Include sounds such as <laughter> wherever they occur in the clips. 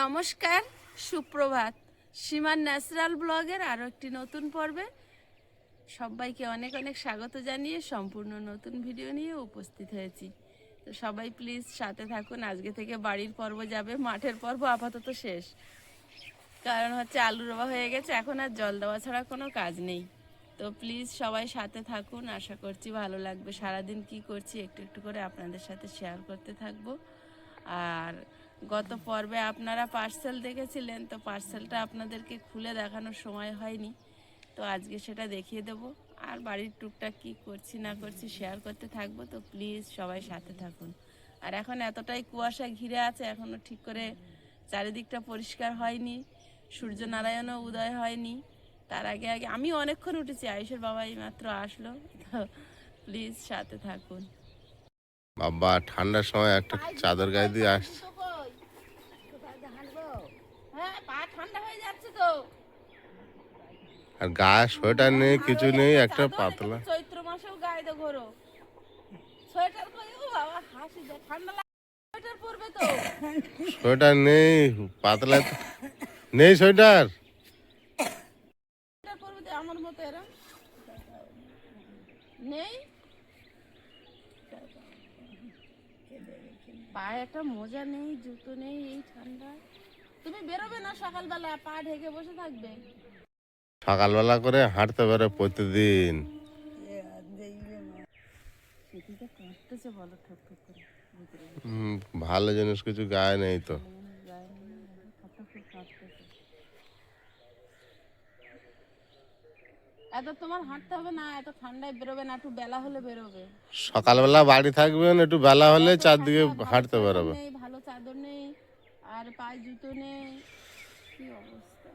নমস্কার, সুপ্রভাত। সীমার ন্যাচারাল ব্লগের আরও একটি নতুন পর্বে সবাইকে অনেক অনেক স্বাগত জানিয়ে সম্পূর্ণ নতুন ভিডিও নিয়ে উপস্থিত হয়েছি। তো সবাই প্লিজ সাথে থাকুন, আজকে থেকে বাড়ির পর্ব যাবে, মাঠের পর্ব আপাতত শেষ। কারণ হচ্ছে আলু রোবা হয়ে গেছে, এখন আর জল দেওয়া ছাড়া কোনো কাজ নেই। তো প্লিজ সবাই সাথে থাকুন, আশা করছি ভালো লাগবে। সারাদিন কি করছি একটু একটু করে আপনাদের সাথে শেয়ার করতে থাকব। আর গত পর্বে আপনারা পার্সেল দেখেছিলেন, তো পার্সেলটা আপনাদেরকে খুলে দেখানোর সময় হয়নি। তো আজকে সেটা দেখিয়ে দেব। আর বাড়ির টুকটাক কি করছি না করছি শেয়ার করতে থাকব, তো প্লিজ সবাই সাথে থাকুন। আর এখন এতটাই কুয়াশা ঘিরে আছে এখনও ঠিক করে চারিদিকটা পরিষ্কার হয়নি সূর্য নারায়ণও উদয় হয়নি। তার আগে আগে আমি অনেকক্ষণ উঠেছি, আয়ুষের বাবা এই মাত্র আসলো, তো প্লিজ সাথে থাকুন। বাবা, ঠান্ডার সময় একটা চাদর গায়ে দিয়ে আসছে হ্যাঁ পা ঠান্ডা হয়ে যাচ্ছে তো। আর গায়ে সোয়েটার নেই কিছু নেই একটা পাতলা। চৈত্র মাসেও গায়ে দে ঘোরো। সোয়েটার কই ও বাবা হাসি দেয়। ঠান্ডা লাগে সোয়েটার পরবে তো। সোয়েটার নেই পাতলা নেই সোয়েটার। সোয়েটার পরবে তো আমার মতো এরা। নেই। পায়ে একটা মোজা নেই জুতো নেই এই ঠান্ডায়। তুমি বেরোবে না সকালবেলা? পা ঢেকে বসে থাকবে। সকালবেলা করে হাঁটতে পারে প্রতিদিন। ভালো জিনিস কিছু গায়ে নেই তো। এত তোমার হাঁটতে হবে না এত ঠান্ডায় বেরোবে না একটু বেলা হলে বেরোবে। সকালবেলা বাড়ি থাকবেন একটু বেলা হলে চারদিকে হাঁটতে পারবে ভালো চাদর নেই। আর পায়ে জুতো নেই। কি অবস্থা?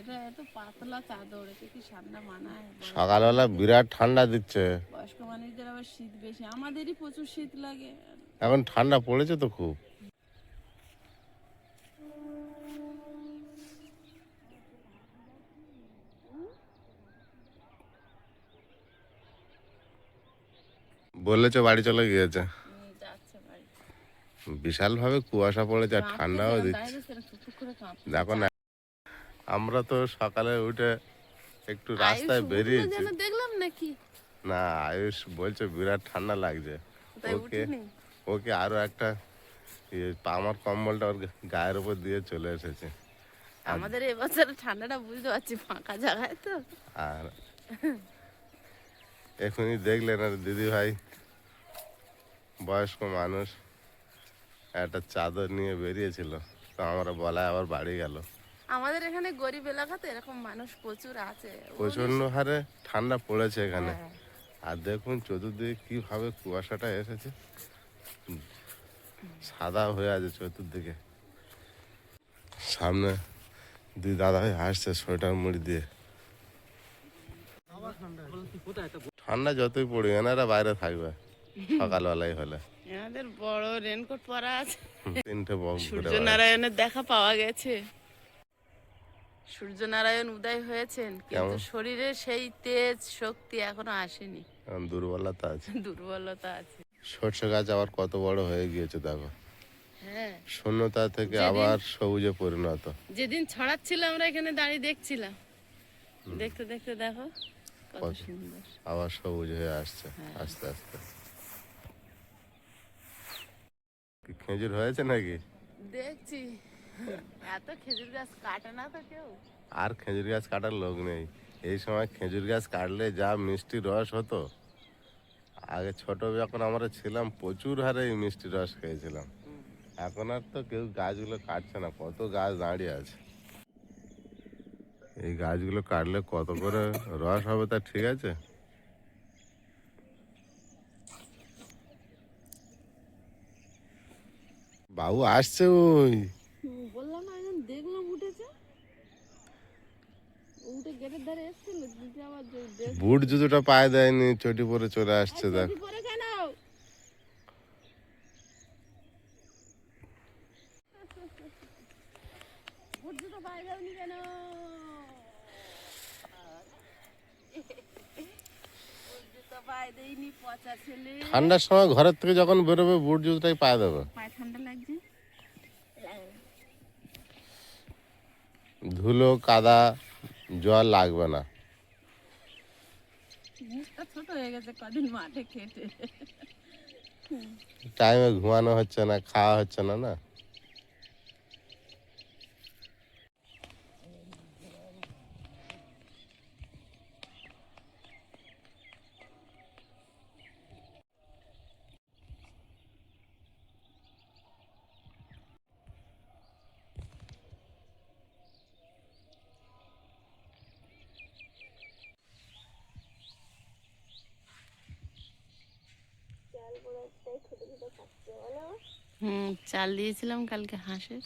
এটা এত পাতলা চাদর কি ঠান্ডা মানায়? সকালবেলা বিরাট ঠান্ডা দিচ্ছে। বয়স্ক মানুষদের আবার শীত বেশি আমাদেরই প্রচুর শীত লাগে। এখন ঠান্ডা পড়েছে তো খুব। বলেছে বাড়ি চলে গিয়েছে। বিশাল ভাবে কুয়াশা পড়েছে আর ঠান্ডাও দিচ্ছে। দেখো না আমরা তো সকালে উঠে একটু রাস্তায় বেরিয়েছি। দেখলাম নাকি? না আয়ুষ বলছে বিরাট ঠান্ডা লাগছে। ওকে ওকে আরও একটা আমার কম্বলটা ওর গায়ের উপর দিয়ে চলে এসেছে। আমাদের এবছর ঠান্ডাটা বুঝতে পারছি ফাঁকা জায়গায় তো। আর এখনই দেখলেন আর দিদি ভাই বয়স্ক মানুষ একটা চাদর নিয়ে বেরিয়েছিল। তো আমরা বলা আবার বাড়ি গেল। আমাদের এখানে গরিব এলাকা তো এরকম মানুষ প্রচুর আছে। প্রচণ্ড হারে ঠান্ডা পড়েছে এখানে। হ্যাঁ। আর দেখুন চতুর্দিকে কীভাবে কুয়াশাটা এসেছে। সাদা হয়ে আছে চতুর্দিকে। সামনে দুই দাদা আসছে সোয়েটার মুড়ি দিয়ে। ঠান্ডা যতই পড়ি এনারা বাইরে থাকবে। <laughs> সকালবেলায় হলে। আমাদের বড় রেনকোট পরা আছে। তিনটে বক ঘুরে সূর্য বেড়ায়। নারায়ণের দেখা পাওয়া গেছে। সূর্য নারায়ণ উদয় হয়েছেন কিন্তু? শরীরে সেই তেজ শক্তি এখনও আসেনি। দুর্বলতা আছে। দুর্বলতা আছে। সর্ষে গাছ আবার কত বড় হয়ে গিয়েছে দেখো। হ্যাঁ। শূন্যতা থেকে আবার সবুজে পরিণত। যেদিন ছড়াচ্ছিল আমরা এখানে দাঁড়িয়ে দেখছিলাম। দেখতে দেখতে দেখো আবার সবুজ হয়ে আসছে হ্যাঁ। আস্তে আস্তে কি খেজুর হয়েছে নাকি? দেখছি। এত খেজুর গাছ কাটে না তো কেউ। আর খেজুর গাছ কাটার লোক নেই। এই সময় খেজুর গাছ কাটলে যা মিষ্টি রস হতো। আগে ছোট যখন আমরা ছিলাম প্রচুর হারে এই মিষ্টি রস খেয়েছিলাম। এখন আর তো কেউ গাছগুলো কাটছে না কত গাছ দাঁড়িয়ে আছে। এই গাছগুলো কাটলে কত করে রস হবে তা ঠিক আছে? বাবু আসছে ওই। বললাম না দেখলাম উঠেছে। উঠে গেটের ধারে এসেছিল দিদি আবার বুট জুতোটা পায়ে দেয়নি চটি পরে চলে আসছে দেখ। পরে কেন পায়ে দেয়নি পচা ছেলে। ঠান্ডার সময় ঘরের থেকে যখন বেরোবে বুট জুতোটাই পায়ে দেবে। পায়ে ঠান্ডা লাগছে? ধুলো কাদা জল লাগবে না। ছোট হয়ে গেছে কদিন মাঠে খেটে। টাইমে ঘুমানো হচ্ছে না খাওয়া হচ্ছে না না? হুম চাল দিয়েছিলাম কালকে হাঁসের।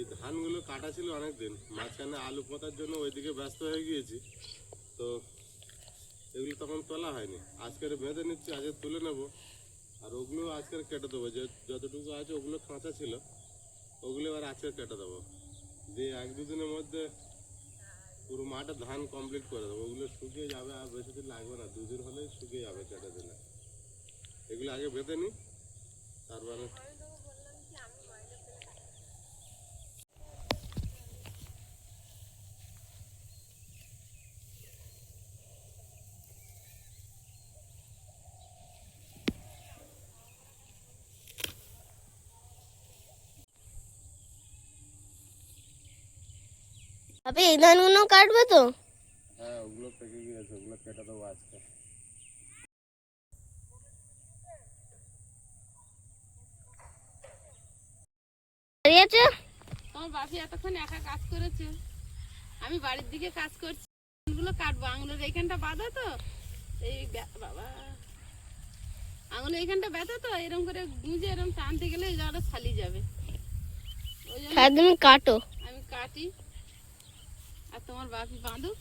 এই ধানগুলো কাটা ছিল অনেক দিন মাঝখানে আলু পোতার জন্য ওইদিকে ব্যস্ত হয়ে গিয়েছি। তো এগুলো তখন তোলা হয়নি। আজকের বেঁধে নিচ্ছি, আজকে তুলে নেব। আর ওগুলো আজকের কেটে দেবো, যে যতটুকু আছে ওগুলো কাঁচা ছিল, ওগুলো এবার আজকে কেটে দেবো। দিয়ে এক দুদিনের মধ্যে পুরো মাঠে ধান কমপ্লিট করে দেবো। ওগুলো শুকিয়ে যাবে আর বেশি দিন লাগবে না, দুদিন হলেই শুকিয়ে যাবে কেটে দিলে। এগুলো আগে বেঁধে নিই, তারপরে আপনি এই ধানগুলো কাটবে তো? হ্যাঁ ওগুলো পেকে গিয়েছে ওগুলো কেটে দেবো আজকে। তোমার বাপি এতক্ষণ একা কাজ করেছে। আমি বাড়ির দিকে কাজ করছি আঙুলগুলো কাটবো। আঙুলের এইখানটা বাঁধা তো এই বাবা। আঙুলের এইখানটা ব্যথা তো এরকম করে গুঁজে এরকম টানতে গেলে এই জায়গাটা ছালি যাবে। ওই জন্য কাটো। আমি কাটি। আর তোমার বাপি বাঁধুক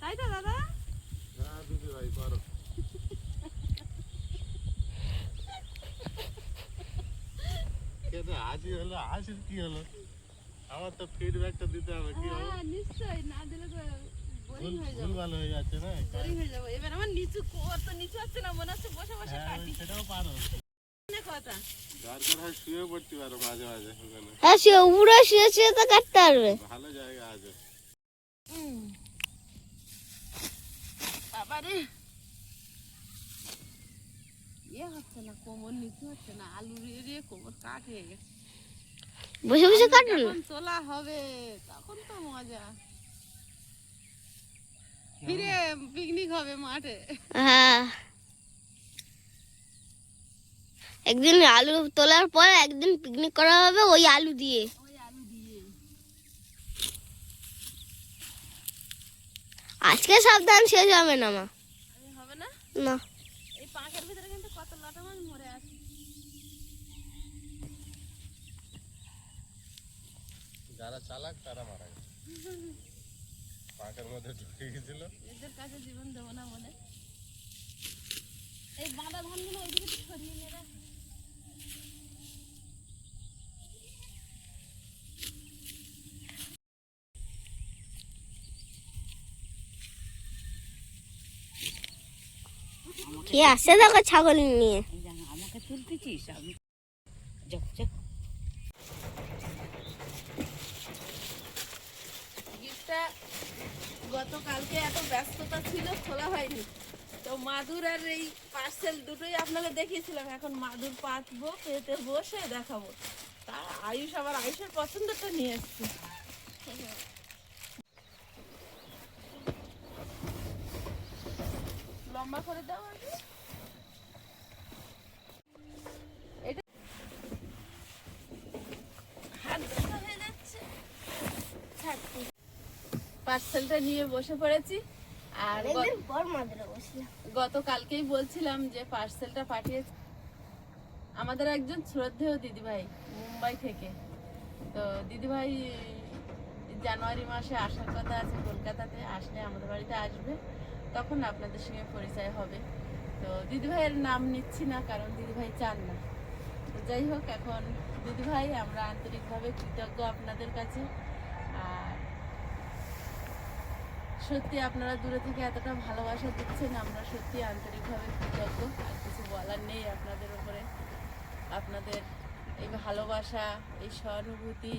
তাই তো দাদা? হাসি হলো? হাসির কি হলো? আমার তো ফিডব্যাকটা দিতে হবে কি হবে? হ্যাঁ নিশ্চয়ই না দিলে তো বোরিং হয়ে যাবে। ভালো হয়ে যাচ্ছে না? বোরিং হয়ে যাবে। এবার আমার নিচু কত নিচু হচ্ছে না মনে হচ্ছে বসে বসে হ্যাঁ কাটি। সেটাও পারো। অনেক কথা। দরকার হয় শুয়ে পড়তে পারো মাঝে মাঝে ওখানে। হ্যাঁ সে উপরে শুয়ে শুয়ে তো কাটতে পারবে ভালো জায়গা আছে বাবারে ইয়ে হচ্ছে না কোমর নিচু হচ্ছে না আলু রে রে কোমর কাট হয়ে গেছে। বসে বসে তোলা হবে তখন তো মজা। ফিরে পিকনিক হবে মাঠে। হ্যাঁ। একদিন আলু তোলার পর একদিন পিকনিক করা হবে ওই আলু দিয়ে। আজকে সাবধান শেষ হবে না মা। হবে না? না। এই পাঁকের ভিতরে কিন্তু কত লটা মাছ মরে আছে। যারা চালাক তারা মারা গেছে। পাকের মধ্যে ঢুকে গেছিল। এদের কাছে জীবন দেবো না বলে। এই বাঁধা ধানগুলো ওইদিকে ছড়িয়ে নিয়ে রাখ। কে আসছে দেখো ছাগল নিয়ে। আমাকে তুলতেছিস আমি গতকালকে এত ব্যস্ততা ছিল, খোলা হয়নি। তো মাদুর আর এই পার্সেল দুটোই আপনাকে দেখিয়েছিলাম। এখন মাদুর পাতবো, পেতে বসে দেখাবো। তা আয়ুষ আবার আয়ুষের পছন্দটা নিয়ে এসছে। লম্বা করে দাও আগে। পার্সেলটা নিয়ে বসে পড়েছি। আর গতকালকেই বলছিলাম যে পার্সেলটা পাঠিয়েছি আমাদের একজন শ্রদ্ধেয় দিদিভাই মুম্বাই থেকে। তো দিদিভাই জানুয়ারি মাসে আসার কথা আছে কলকাতাতে আসলে আমাদের বাড়িতে আসবে। তখন আপনাদের সঙ্গে পরিচয় হবে। তো দিদিভাইয়ের নাম নিচ্ছি না, কারণ দিদিভাই চান না। তো যাই হোক, এখন দিদিভাই, আমরা আন্তরিকভাবে কৃতজ্ঞ আপনাদের কাছে। আর সত্যি আপনারা দূরে থেকে এতটা ভালোবাসা দিচ্ছেন, আমরা সত্যি আন্তরিকভাবে কৃতজ্ঞ। আর কিছু বলার নেই আপনাদের উপরে আপনাদের এই ভালোবাসা, এই সহানুভূতি,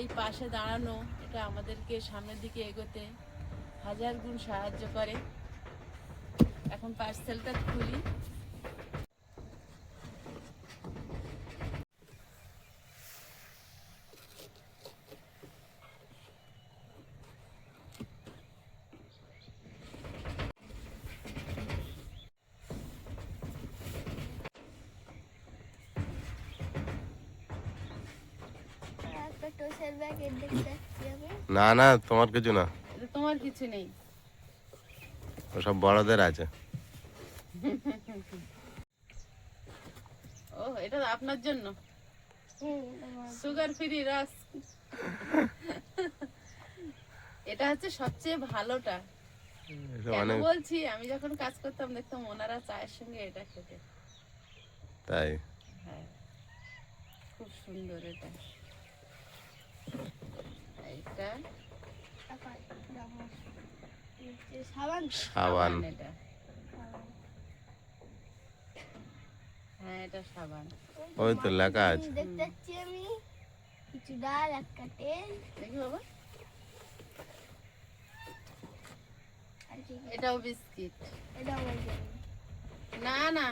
এই পাশে দাঁড়ানো, এটা আমাদেরকে সামনের দিকে এগোতে হাজার গুণ সাহায্য করে। এখন পার্সেলটা খুলি। না না তোমার কিছু না। এটা তোমার কিছু নেই। ওসব বড়দের আছে ও এটা আপনার জন্য? সুগার ফ্রি রস এটা হচ্ছে সবচেয়ে ভালোটা। কেন বলছি? আমি যখন কাজ করতাম দেখতাম ওনারা চায়ের সঙ্গে এটা খেতে। তাই? হ্যাঁ। খুব সুন্দর এটা। এটা সাবান। সাবান এটা। হ্যাঁ এটা সাবান। ওই তো লেখা আছে। দেখতে আমি। কিছু ডাল একটা তেল দেখি বাবা। আর কি কি? এটাও বিস্কিট। এটা না না।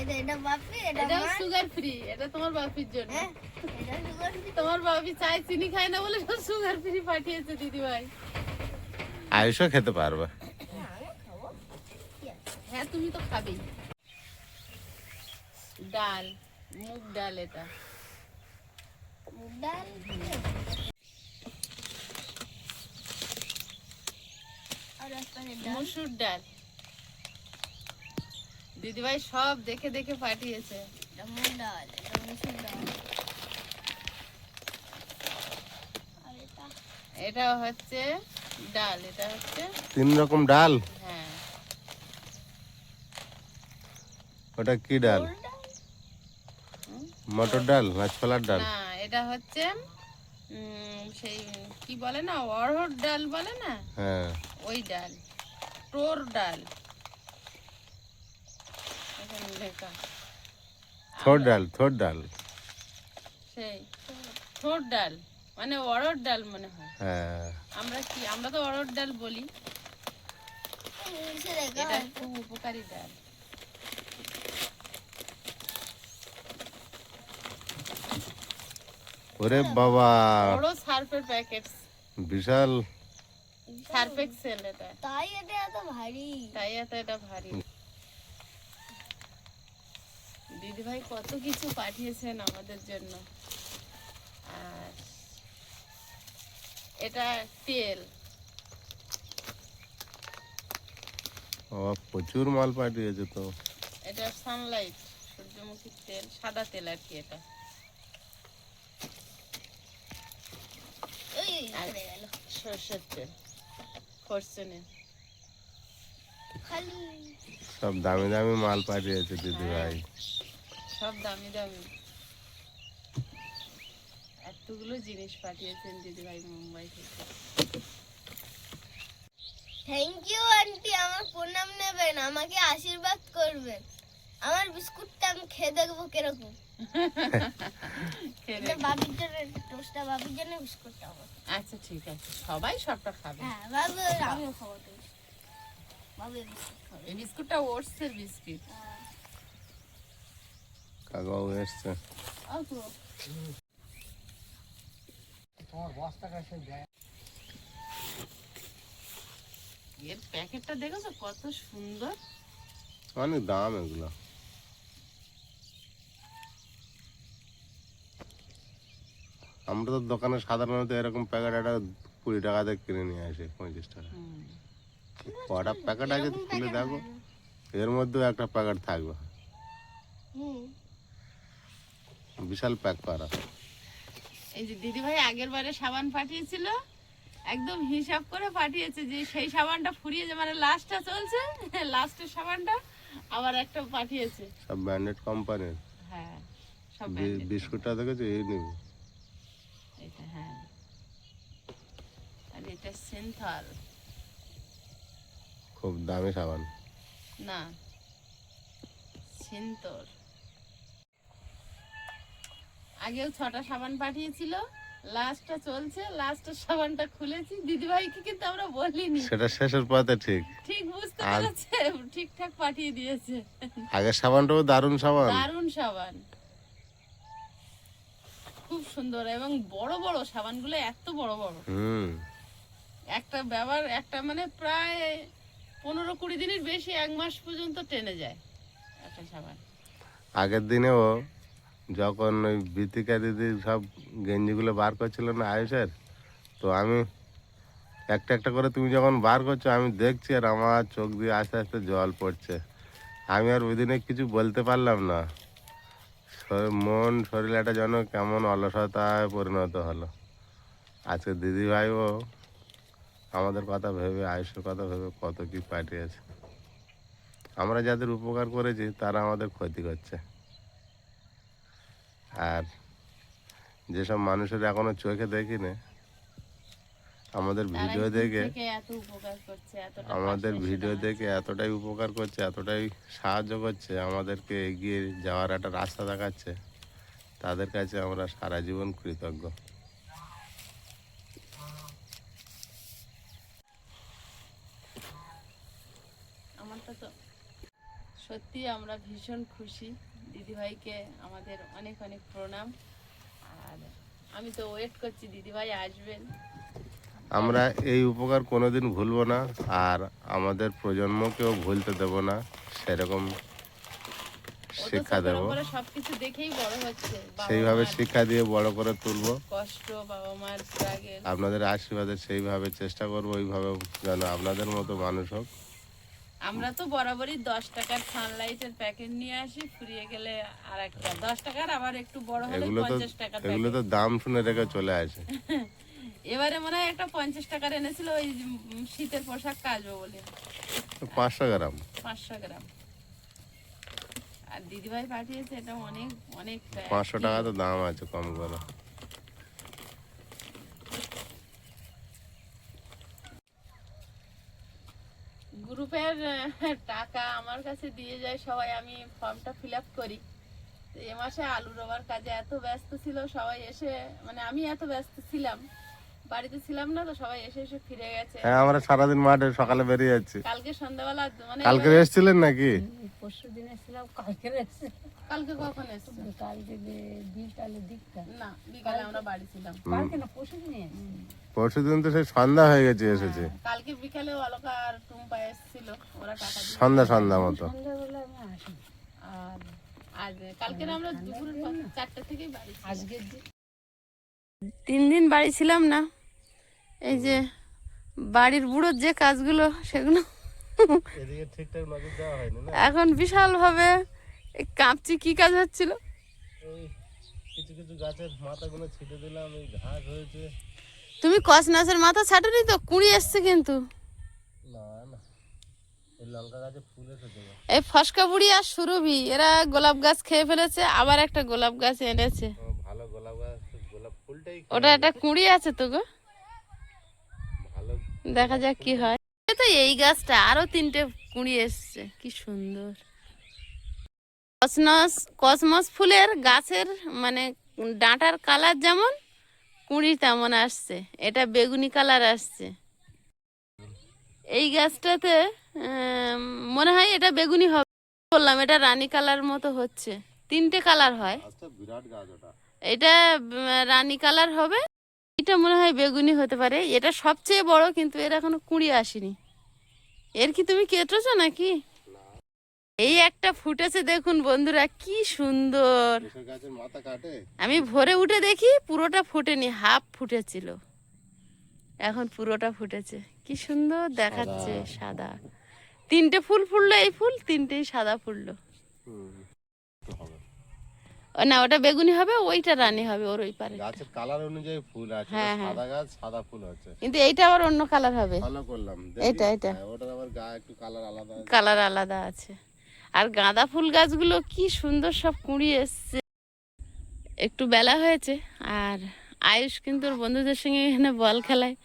এটা এটা বাপি এটা সুগার ফ্রি এটা তোমার বাপির জন্য। হ্যাঁ এটা সুগার ফ্রি তোমার বাপি চায় চিনি খায় না বলে সুগার ফ্রি পাঠিয়েছে দিদি ভাই আয়ুষও খেতে পারবে। খাব। আছে? হ্যাঁ তুমি তো খাবেই। ডাল মুগ ডাল এটা। মুগ ডাল? মসুর ডাল। দিদিভাই সব দেখে দেখে পাঠিয়েছে। মুগ ডাল ডাল। এটা? হচ্ছে ডাল এটা হচ্ছে তিন রকম ডাল? হ্যাঁ। ওটা কি ডাল? মটর ডাল না ছোলার ডাল? না এটা হচ্ছে সেই কি বলে না অড়হর ডাল বলে না? হ্যাঁ। ওই ডাল টোর ডাল। থোর ডাল থোর ডাল। সেই ঠোঁট ডাল মানে অড়হর ডাল মনে হয়। হ্যাঁ। আমরা কি আমরা তো অড়হর ডাল বলি। এটা খুব উপকারী ডাল। ওরে বাবা। বড় সার্ফের প্যাকেট বিশাল। সার্ফ এক্সেল এটা। তাই এটা এত ভারী। তাই এত এটা ভারী। দিদি ভাই কত কিছু পাঠিয়েছেন আমাদের জন্য। আর এটা তেল। ও প্রচুর মাল পাঠিয়েছে তো। এটা সানলাইট সূর্যমুখীর তেল সাদা তেল আর কি এটা। ওই গেল সর্ষের তেল ফরচুনের সব দামি দামি মাল পাঠিয়েছে দিদি ভাই। সব দামি দামি। এতগুলো জিনিস পাঠিয়েছেন দিদি ভাই মুম্বাই থেকে। থ্যাংক ইউ আন্টি আমার প্রণাম নেবেন আমাকে আশীর্বাদ করবেন। আমার বিস্কুটটা আমি খেয়ে দেখব কীরকম। আচ্ছা ঠিক আছে। সবাই সবটা খাবে। হ্যাঁ বাবু আমিও খাব টোস্ট। বাবু বিস্কুট খাবে। এই বিস্কুটটা ওটসের বিস্কিট। কাকাও এসছে। অল্প এর প্যাকেটটা দেখেছ কত সুন্দর? অনেক দাম এগুলো। আমরা তো দোকানে সাধারণত এরকম প্যাকেট একটা কুড়ি টাকাতে কিনে নিয়ে আসে পঁয়ত্রিশ টাকা। কটা প্যাকেট আছে খুলে দেখো। এর মধ্যেও একটা প্যাকেট থাকবে। হুম। বিশাল প্যাক করা। এই যে দিদিভাই আগের বারে সাবান পাঠিয়েছিল একদম হিসাব করে পাঠিয়েছে যে সেই সাবানটা ফুরিয়ে যে মানে লাস্টটা চলছে <laughs> লাস্টের সাবানটা আবার একটা পাঠিয়েছে সব ব্র্যান্ডেড কোম্পানির হ্যাঁ সব। বিস্কুটটা দেখেছ? এই নিবি এটা হ্যাঁ আর এটা সেন্থল। খুব দামি সাবান। না সেন্তর। আগেও ছটা সাবান পাঠিয়েছিল লাস্টটা চলছে লাস্টের সাবানটা খুলেছি। দিদিভাইকে কিন্তু আমরা বলিনি। সেটা শেষের পথে ঠিক। ঠিক বুঝতে পেরেছে ঠিকঠাক পাঠিয়ে দিয়েছে। আগের সাবানটাও দারুণ সাবান। দারুণ সাবান। খুব সুন্দর এবং বড় বড় সাবানগুলো এত বড় বড়। হুম। একটা ব্যবহার, একটা মানে প্রায় পনেরো কুড়ি দিনের বেশি এক মাস পর্যন্ত টেনে যায় একটা সাবান। আগের দিনেও যখন ওই বিতিকা দিদি সব গেঞ্জিগুলো বার করছিল না আয়ুষের, তো আমি একটা একটা করে তুমি যখন বার করছ, আমি দেখছি আর আমার চোখ দিয়ে আস্তে আস্তে জল পড়ছে। আমি আর ওই দিনে কিছু বলতে পারলাম না। মন শরীরটা যেন কেমন অলসতায় পরিণত হলো। আজকে দিদি ভাইও আমাদের কথা ভেবে আয়ুষের কথা ভেবে কত কি পাঠিয়েছে। আমরা যাদের উপকার করেছি তারা আমাদের ক্ষতি করছে। আর যেসব মানুষের এখনও চোখে দেখি না আমাদের ভিডিও দেখে আমাদের ভিডিও দেখে এতটাই উপকার করছে এতটাই সাহায্য করছে আমাদেরকে এগিয়ে যাওয়ার একটা রাস্তা দেখাচ্ছে তাদের কাছে আমরা সারা জীবন কৃতজ্ঞ আমারটা তো সত্যি আমরা ভীষণ খুশি। দিদিভাইকে আমাদের অনেক অনেক প্রণাম। আর আমি তো ওয়েট করছি দিদিভাই আসবেন। আমরা এই উপকার কোনোদিন ভুলবো না আর আমাদের প্রজন্মকেও ভুলতে দেব না সেরকম শিক্ষা দেব। সবকিছু দেখেই বড় হচ্ছে সেইভাবে শিক্ষা দিয়ে বড় করে তুলবো। কষ্ট বাবা মার আপনাদের আশীর্বাদে সেইভাবে চেষ্টা করব ওইভাবে যেন আপনাদের মতো মানুষ হোক। আমরা তো বরাবরই দশ টাকার সানলাইটের প্যাকেট নিয়ে আসি ফুরিয়ে গেলে আর একটা দশ টাকার আবার একটু বড় হলে পঞ্চাশ টাকা এগুলো তো দাম শুনে রেখে চলে আসে। <laughs> এবারে মনে হয় একটা পঞ্চাশ টাকার এনেছিল ওই শীতের পোশাক কাচবো বলে। পাঁচশো গ্রাম। পাঁচশো গ্রাম। আর দিদিভাই পাঠিয়েছে এটা অনেক অনেক পাঁচশো টাকা তো দাম আছে কম করে। গ্রুপের টাকা আমার কাছে দিয়ে যায় সবাই আমি ফর্মটা ফিল আপ করি। তো এ মাসে আলু রোবার কাজে এত ব্যস্ত ছিল সবাই এসে মানে আমি এত ব্যস্ত ছিলাম বাড়িতে ছিলাম না তো সবাই এসে এসে ফিরে গেছে। হ্যাঁ আমরা সারাদিন মাঠে সকালে বেরিয়ে যাচ্ছি। কালকে সন্ধ্যাবেলা মানে কালকে এসেছিলেন নাকি? পরশু দিন এসেছিলাম কালকে এসে কালকে কখন এসছে? কালকে বি- বিকালের দিকটা। না বিকালে আমরা বাড়ি ছিলাম। কালকে না পরশু দিন এসেছি। পরশু দিন তো সেই সন্ধ্যা হয়ে গেছে এসেছে। কালকে বিকালে অলকা আর টুম্পা এসেছিল ওরা টাকা সন্ধ্যা সন্ধ্যা মতো। সন্ধ্যাবেলা আমি আসি আর আজ কালকে আমরা দুপুরের পর চারটা থেকেই বাড়ি। আজকের তিন দিন বাড়ি ছিলাম না। এই যে বাড়ির বুড়োর যে কাজগুলো সেগুলো এখন বিশালভাবে কাঁপছি কি কাজ হচ্ছিল? কিছু কিছু গাছের মাথাগুলো ছিটে দিলাম এই ঘাস হয়েছে। তুমি কসনাসের মাথা ছাটনি তো? কুড়ি এসছে কিন্তু। না না। এই ফসকা বুড়ি আর সুরভি এরা গোলাপ গাছ খেয়ে ফেলেছে আবার একটা গোলাপ গাছ এনেছে। ভালো গোলাপ গাছ গোলাপ ফুলটাই ওটা একটা কুড়ি আছে তো গো? ভালো দেখা যাক কি হয়। তো এই গাছটা আরও তিনটে কুড়ি এসছে কি সুন্দর। কসমস কসমস ফুলের গাছের মানে ডাঁটার কালার যেমন কুড়ি তেমন আসছে। এটা বেগুনি কালার আসছে। এই গাছটাতে মনে হয় এটা বেগুনি হবে বললাম এটা রানী কালার মতো হচ্ছে। তিনটে কালার হয়। এটা রানী কালার হবে। এটা মনে হয় বেগুনি হতে পারে। এটা সবচেয়ে বড় কিন্তু এর এখনও কুড়ি আসেনি। এর কি তুমি কেটেছো নাকি? এই একটা ফুটেছে দেখুন বন্ধুরা কি সুন্দর। আমি ভোরে উঠে দেখি পুরোটা ফুটেনি হাফ ফুটেছিল। এখন পুরোটা ফুটেছে কি সুন্দর দেখাচ্ছে সাদা। তিনটে ফুল ফুললো এই ফুল তিনটেই সাদা ফুললো না ওটা বেগুনি হবে ওইটা রানী হবে ওর ওই পারে গাছের কালার অনুযায়ী ফুল আছে হ্যাঁ, হ্যাঁ। সাদা গাছ সাদা ফুল হচ্ছে কিন্তু এইটা আবার অন্য কালার হবে। ভালো করলাম। এটা, এটা। হ্যাঁ, ওটার আবার গা একটু কালার আলাদা কালার আলাদা আছে। আর গাঁদা ফুল গাছগুলো কি সুন্দর সব কুঁড়ি এসছে। একটু বেলা হয়েছে আর আয়ুষ কিন্তু ওর বন্ধুদের সঙ্গে এখানে বল খেলায়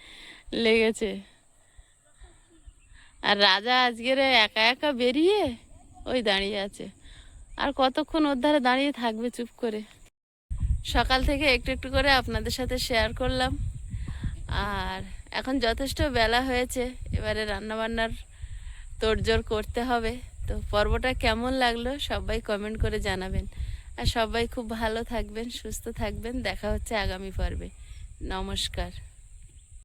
লেগেছে। আর রাজা আজকের একা একা বেরিয়ে ওই দাঁড়িয়ে আছে। আর কতক্ষণ ওর ধারে দাঁড়িয়ে থাকবে চুপ করে? সকাল থেকে একটু একটু করে আপনাদের সাথে শেয়ার করলাম। আর এখন যথেষ্ট বেলা হয়েছে, এবারে রান্নাবান্নার তোড়জোড় করতে হবে। তো পর্বটা কেমন লাগল সবাই কমেন্ট করে জানাবেন। আর সবাই খুব ভালো থাকবেন, সুস্থ থাকবেন। দেখা হচ্ছে আগামী পর্বে। নমস্কার।